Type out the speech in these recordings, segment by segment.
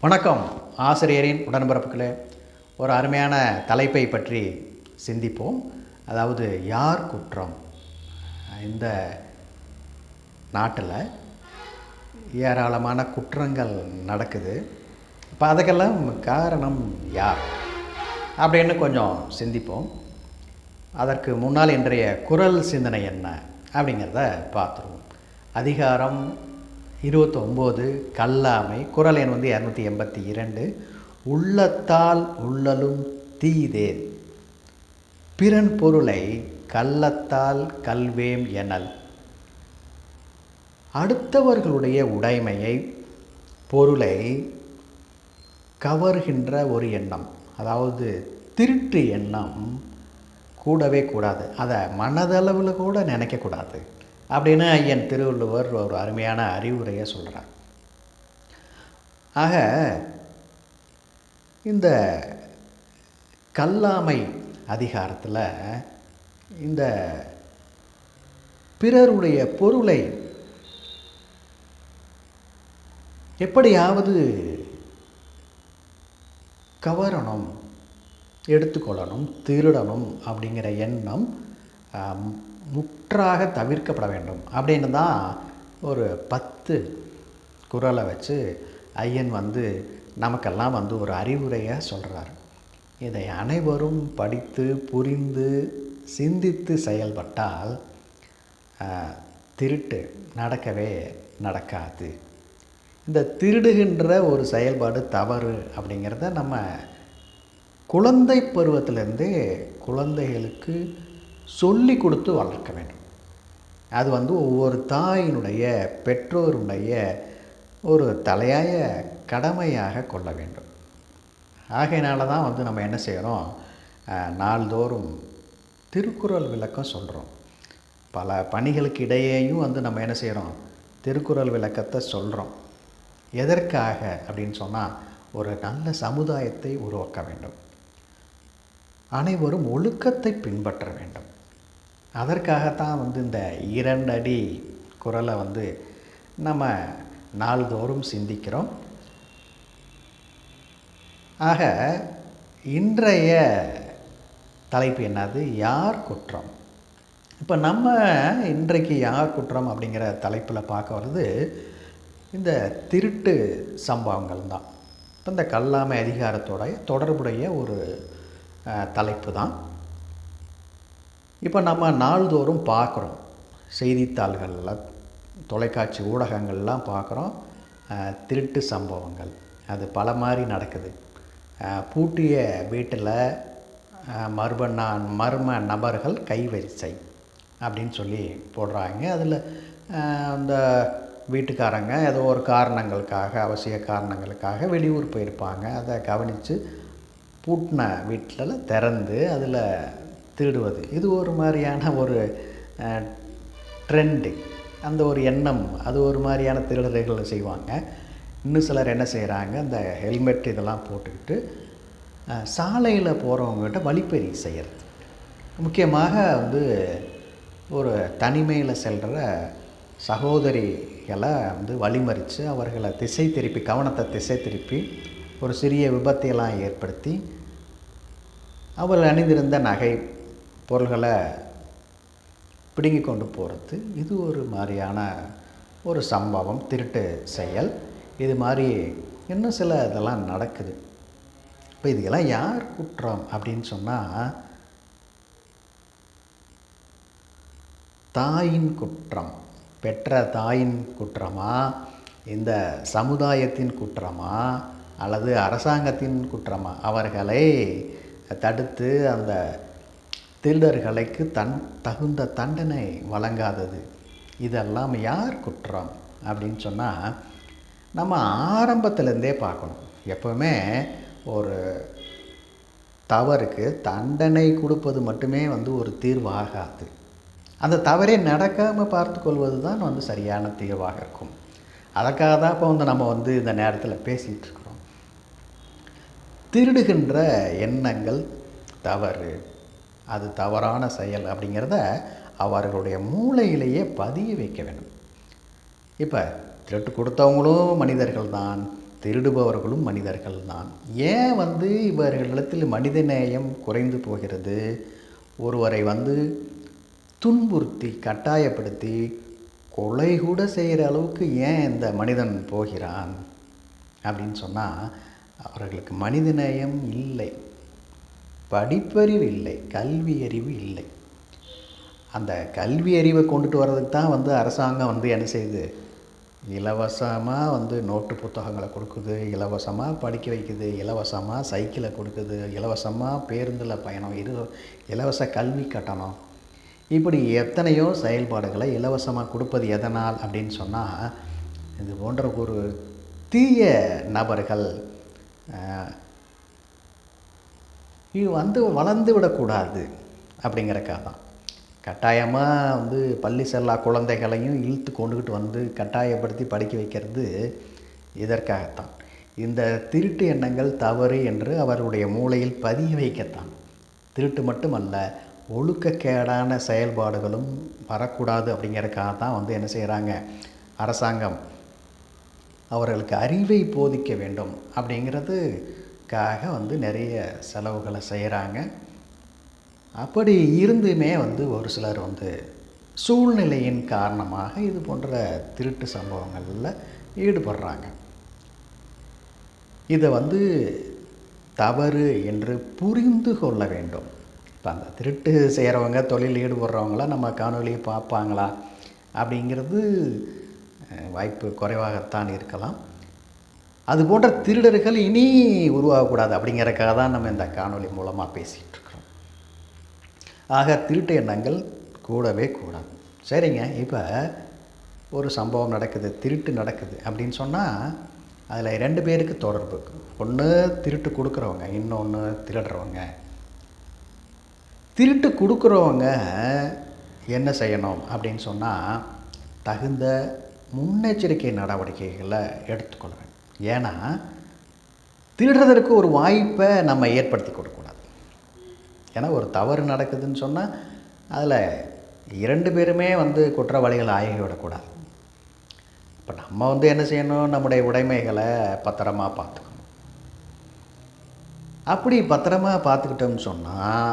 வணக்கம். ஆசிரியரின் உடன்பிறப்புகளே ஒரு அருமையான தலைப்பை பற்றி சிந்திப்போம். அதாவது யார் குற்றம்? இந்த நாட்டில் ஏராளமான குற்றங்கள் நடக்குது. இப்போ அதுக்கெல்லாம் காரணம் யார்? அப்படின்னு கொஞ்சம் சிந்திப்போம். அதற்கு முன்னால் இன்றைய குரல் சிந்தனை என்ன? அப்படிங்கிறத பார்த்துருவோம். அதிகாரம் இருபத்தொம்போது கல்லாமை குரல் எண் வந்து இரநூத்தி எண்பத்தி இரண்டு. உள்ளத்தால் உள்ளலும் தீதேன். பிறன் பொருளை கள்ளத்தால் கல்வேம் எனல். அடுத்தவர்களுடைய உடைமையை பொருளை கவர்கின்ற ஒரு எண்ணம். அதாவது திருட்டு எண்ணம் கூடவே கூடாது. அதை மனதளவில் கூட நினைக்கக்கூடாது. அப்படின்னு ஐயன் திருவள்ளுவர் ஒரு அருமையான அறிவுரையை சொல்கிறார் ஆக இந்த கல்லாமை அதிகாரத்தில் இந்த பிறருடைய பொருளை எப்படியாவது கவரணும் எடுத்துக்கொள்ளணும் திருடணும் அப்படிங்கிற எண்ணம் முற்றாக தவிர்க்கப்பட வேண்டும். அப்படின்னு தான் ஒரு பத்து குரலை வச்சு ஐயன் வந்து நமக்கெல்லாம் வந்து ஒரு அறிவுரையை சொல்கிறார் இதை அனைவரும் படித்து புரிந்து சிந்தித்து செயல்பட்டால் திருட்டு நடக்கவே நடக்காது. இந்த திருடுகின்ற ஒரு செயல்பாடு தவறு அப்படிங்கிறத நம்ம குழந்தை பருவத்திலேருந்தே குழந்தைகளுக்கு சொல்லி கொடுத்து வளர்க்க வேண்டும். அது வந்து ஒவ்வொரு தாயினுடைய பெற்றோருடைய ஒரு தலையாய கடமையாக கொள்ள வேண்டும். ஆகையினால தான் வந்து நம்ம என்ன செய்கிறோம்? நாள்தோறும் திருக்குறள் விளக்கம் சொல்கிறோம். பல பணிகளுக்கு இடையேயும் வந்து நம்ம என்ன செய்கிறோம்? திருக்குறள் விளக்கத்தை சொல்கிறோம். எதற்காக அப்படின்னு சொன்னால் ஒரு நல்ல சமுதாயத்தை உருவாக்க வேண்டும். அனைவரும் ஒழுக்கத்தை பின்பற்ற வேண்டும். அதற்காகத்தான் வந்து இந்த இரண்டடி குரலை வந்து நம்ம நாள்தோறும் சிந்திக்கிறோம். ஆக இன்றைய தலைப்பு என்னது? யார் குற்றம்? இப்போ நம்ம இன்றைக்கு யார் குற்றம் அப்படிங்கிற தலைப்பில் பார்க்க வர்றது இந்த திருட்டு சம்பவங்கள் தான். இப்போ இந்த கல்லாமை அதிகாரத்தோட தொடர்புடைய ஒரு தலைப்பு தான். இப்போ நம்ம நாள்தோறும் பார்க்குறோம். செய்தித்தாள்களில் தொலைக்காட்சி ஊடகங்கள்லாம் பார்க்குறோம். திருட்டு சம்பவங்கள். அது பல மாதிரி நடக்குது. பூட்டிய வீட்டில் மர்ம நான் மர்ம நபர்கள் கைவரிசை அப்படின்னு சொல்லி போடுறாங்க. அதில் அந்த வீட்டுக்காரங்க ஏதோ ஒரு காரணங்களுக்காக அவசிய காரணங்களுக்காக வெளியூர் போயிருப்பாங்க. அதை கவனித்து பூட்டின வீட்டில் திறந்து அதில் திருடுவது. இது ஒரு மாதிரியான ஒரு ட்ரெண்டு அந்த ஒரு எண்ணம் அது ஒரு மாதிரியான திருடர்கள் செய்வாங்க. இன்னும் சிலர் என்ன செய்கிறாங்க அந்த ஹெல்மெட் இதெல்லாம் போட்டுக்கிட்டு சாலையில் போகிறவங்ககிட்ட வழிப்பறி செய்கிறது முக்கியமாக வந்து ஒரு தனிமையில் செல்கிற சகோதரிகளை வந்து வழிமறித்து அவர்களை திசை திருப்பி கவனத்தை திசை திருப்பி ஒரு சிறிய விபத்தையெல்லாம் ஏற்படுத்தி அவர்கள் அணிந்திருந்த நகை பொருள்களை பிடுங்கி கொண்டு போகிறது இது ஒரு மாதிரியான ஒரு சம்பவம் திருட்டு செயல். இது மாதிரி இன்னும் சில இதெல்லாம் நடக்குது. இப்போ இதுக்கெல்லாம் யார் குற்றம் அப்படின்னு சொன்னால் தாயின் குற்றம். பெற்ற தாயின் குற்றமா? இந்த சமுதாயத்தின் குற்றமா? அல்லது அரசாங்கத்தின் குற்றமா? அவர்களை தடுத்து அந்த திருடர்களுக்கு தன் தகுந்த தண்டனை வழங்காதது. இதெல்லாம் யார் குற்றம்? அப்படின்னு சொன்னால் நம்ம ஆரம்பத்திலேருந்தே பார்க்கணும். எப்போவுமே ஒரு தவறுக்கு தண்டனை கொடுப்பது மட்டுமே வந்து ஒரு தீர்வாகாது. அந்த தவறே நடக்காமல் பார்த்து கொள்வது தான் வந்து சரியான தீர்வாக இருக்கும். அதற்காக தான் இப்போ வந்து நம்ம வந்து இந்த நேரத்தில் பேசிகிட்டு இருக்கிறோம். திருடுகின்ற எண்ணங்கள் தவறு அது தவறான செயல் அப்படிங்கிறத அவர்களுடைய மூளையிலேயே பதிய வைக்க வேண்டும். இப்போ திருட்டு கொடுத்தவங்களும் மனிதர்கள் தான் திருடுபவர்களும் மனிதர்கள் தான் ஏன் வந்து இவர்களிடத்தில் மனிதநேயம் குறைந்து போகிறது? ஒருவரை வந்து துன்புறுத்தி கட்டாயப்படுத்தி கொலை கூட செய்கிற அளவுக்கு ஏன் இந்த மனிதன் போகிறான்? அப்படின்னு சொன்னால் அவர்களுக்கு மனித நேயம் இல்லை. படிப்பறிவு இல்லை கல்வி அறிவு இல்லை. அந்த கல்வி அறிவை கொண்டுட்டு வர்றதுக்கு தான் வந்து அரசாங்கம் வந்து என்ன செய்யுது? இலவசமாக வந்து நோட்டு புத்தகங்களை கொடுக்குது இலவசமாக படிக்க வைக்குது இலவசமாக சைக்கிளை கொடுக்குது இலவசமாக பேருந்தில் பயணம் இரு இலவச கல்வி கட்டணம். இப்படி எத்தனையோ செயல்பாடுகளை இலவசமாக கொடுப்பது எதனால் அப்படின்னு சொன்னால் இது போன்ற ஒரு தீய நபர்கள் இது வந்து வளர்ந்து விடக்கூடாது அப்படிங்கிறக்காக தான். கட்டாயமாக வந்து பள்ளி செல்லா குழந்தைகளையும் இழுத்து கொண்டுக்கிட்டு வந்து கட்டாயப்படுத்தி படிக்க வைக்கிறது இதற்காகத்தான். இந்த திருட்டு எண்ணங்கள் தவறு என்று அவருடைய மூளையில் பதிய வைக்கத்தான். திருட்டு மட்டுமல்ல ஒழுக்கக்கேடான செயல்பாடுகளும் வரக்கூடாது அப்படிங்கிறதுக்காக தான் வந்து என்ன செய்கிறாங்க அரசாங்கம் அவர்களுக்கு அறிவை போதிக்க வேண்டும் அப்படிங்கிறது காக வந்து நிறைய செலவுகளை செய்கிறாங்க. அப்படி இருந்துமே வந்து ஒரு சிலர் வந்து சூழ்நிலையின் காரணமாக இது போன்ற திருட்டு சம்பவங்களில் ஈடுபடுறாங்க. இதை வந்து தவறு என்று புரிந்து கொள்ள வேண்டும். இப்போ அந்த திருட்டு செய்கிறவங்க தொழில் ஈடுபடுறவங்களாம் நம்ம காணொலியை பார்ப்பாங்களா? அப்படிங்கிறது வாய்ப்பு குறைவாகத்தான் இருக்கலாம். அது போன்ற திருடர்கள் இனி உருவாகக்கூடாது அப்படிங்கிறதுக்காக தான் நம்ம இந்த காணொலி மூலமாக பேசிகிட்டு இருக்கிறோம் ஆக திருட்டு எண்ணங்கள் கூடவே கூடாது. சரிங்க இப்போ ஒரு சம்பவம் நடக்குது திருட்டு நடக்குது அப்படின்னு சொன்னால் அதில் ரெண்டு பேருக்கு தொடர்பு ஒன்று திருட்டு கொடுக்குறவங்க இன்னொன்று திருடுறவங்க. திருட்டு கொடுக்குறவங்க என்ன செய்யணும் அப்படின்னு சொன்னால் தகுந்த முன்னெச்சரிக்கை நடவடிக்கைகளை எடுத்துக்கொள்ள வேண்டும். ஏன்னா திருடுறதற்கு ஒரு வாய்ப்பை நம்ம ஏற்படுத்தி கொடுக்கக்கூடாது. ஏன்னா ஒரு தவறு நடக்குதுன்னு சொன்னால் அதில் இரண்டு பேருமே வந்து குற்றவாளிகள் ஆகிவிடக்கூடாது இப்போ நம்ம வந்து என்ன செய்யணும்? நம்முடைய உடைமைகளை பத்திரமாக பார்த்துக்கணும். அப்படி பத்திரமாக பார்த்துக்கிட்டோம்னு சொன்னால்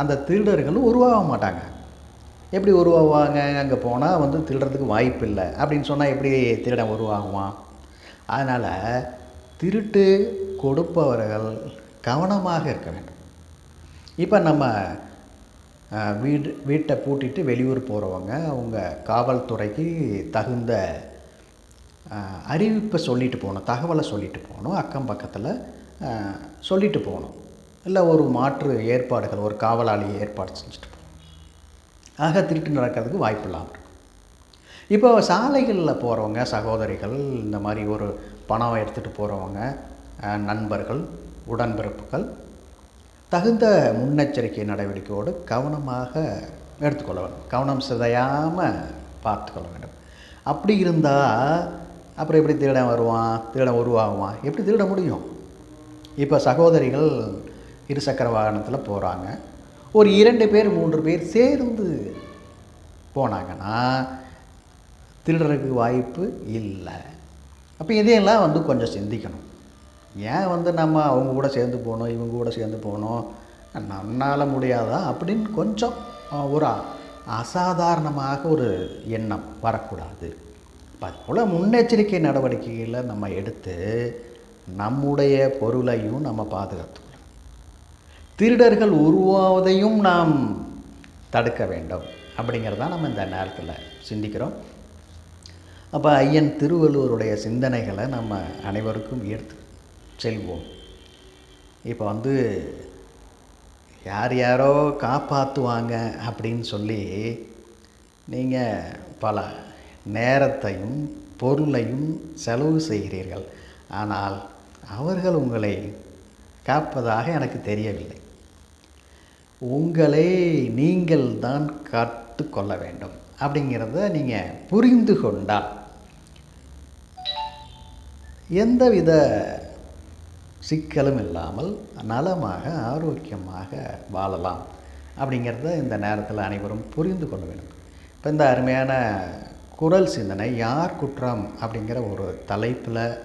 அந்த திருடர்களும் உருவாக மாட்டாங்க. எப்படி உருவாகுவாங்க அங்கே போனால் வந்து திருடுறதுக்கு வாய்ப்பு இல்லை அப்படின்னு சொன்னால் எப்படி திருடன் உருவாகுவான்? அதனால் திருட்டு கொடுப்பவர்கள் கவனமாக இருக்க வேண்டும். இப்போ நம்ம வீடு வீட்டை பூட்டிட்டு வெளியூர் போகிறவங்க அவங்க காவல்துறைக்கு தகுந்த அறிவிப்பை சொல்லிட்டு போகணும் தகவலை சொல்லிட்டு போகணும் அக்கம் பக்கத்தில் சொல்லிட்டு போகணும். இல்லை ஒரு மாற்று ஏற்பாடுகள் ஒரு காவலாளி ஏற்பாடு செஞ்சுட்டு போகணும். ஆக திருட்டு நடக்கிறதுக்கு வாய்ப்பு இல்லாமல் இருக்கும் இப்போ சாலைகளில் போகிறவங்க சகோதரிகள் இந்த மாதிரி ஒரு பணம் எடுத்துகிட்டு போகிறவங்க நண்பர்கள் உடன்பிறப்புகள் தகுந்த முன்னெச்சரிக்கை நடவடிக்கையோடு கவனமாக எடுத்துக்கொள்ள வேண்டும். கவனம் சிதையாமல் பார்த்துக்கொள்ள வேண்டும். அப்படி இருந்தால் அப்புறம் எப்படி திருடன் வருவான்? திருடன் உருவாகுவான்? எப்படி திருட முடியும்? இப்போ சகோதரிகள் இருசக்கர வாகனத்தில் போகிறாங்க ஒரு இரண்டு பேர் மூன்று பேர் சேர்ந்து போனாங்கன்னா திருடுறதுக்கு வாய்ப்பு இல்லை. அப்போ இதையெல்லாம் வந்து கொஞ்சம் சிந்திக்கணும். ஏன் வந்து நம்ம அவங்க கூட சேர்ந்து போகணும் இவங்க கூட சேர்ந்து போகணும்? நம்மளால் முடியாதா? அப்படின்னு கொஞ்சம் ஒரு அசாதாரணமாக ஒரு எண்ணம் வரக்கூடாது. அதுபோல் முன்னெச்சரிக்கை நடவடிக்கைகளை நம்ம எடுத்து நம்முடைய பொருளையும் நம்ம பாதுகாத்துக்கணும். திருடர்கள் உருவாவதையும் நாம் தடுக்க வேண்டும். அப்படிங்கிறதான் நம்ம இந்த நேரத்தில் சிந்திக்கிறோம். அப்போ ஐயன் திருவள்ளுவருடைய சிந்தனைகளை நம்ம அனைவருக்கும் எடுத்து செல்வோம். இப்போ வந்து யார் யாரோ காப்பாற்றுவாங்க அப்படின்னு சொல்லி நீங்கள் பல நேரத்தையும் பொருளையும் செலவு செய்கிறீர்கள். ஆனால் அவர்கள் உங்களை காப்பதாக எனக்கு தெரியவில்லை. உங்களை நீங்கள் தான் கற்றுக்கொள்ள வேண்டும் அப்படிங்கிறத நீங்கள் புரிந்து கொண்டால் எந்தவித சிக்கலும் இல்லாமல் நலமாக ஆரோக்கியமாக வாழலாம் அப்படிங்கிறத இந்த நேரத்தில் அனைவரும் புரிந்து கொள்ள வேண்டும். இப்போ இந்த அருமையான குரல் சிந்தனை யார் குற்றம்? அப்படிங்கிற ஒரு தலைப்பில்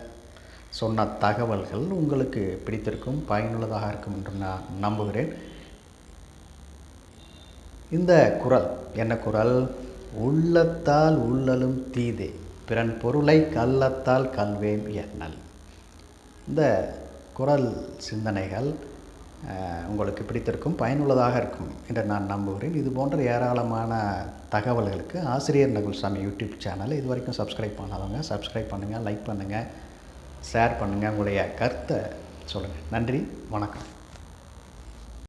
சொன்ன தகவல்கள் உங்களுக்கு பிடித்திருக்கும் பயனுள்ளதாக இருக்கும் என்று நான் நம்புகிறேன். இந்த குரல் என்ன குரல்? உள்ளத்தால் உள்ளலும் தீதே. பிறன் பொருளை கள்ளத்தால் கல்வேம் எண்ணல். இந்த குரல் சிந்தனைகள் உங்களுக்கு பிடித்திருக்கும் பயனுள்ளதாக இருக்கும் என்று நான் நம்புகிறேன். இது போன்ற ஏராளமான தகவல்களுக்கு ஆசிரியர் நகுல்சாமி யூடியூப் சேனலை இது வரைக்கும் சப்ஸ்கிரைப் பண்ணாதவங்க சப்ஸ்கிரைப் பண்ணுங்கள் லைக் பண்ணுங்கள் ஷேர் பண்ணுங்கள் உங்களுடைய கருத்தை சொல்லுங்கள் நன்றி வணக்கம்.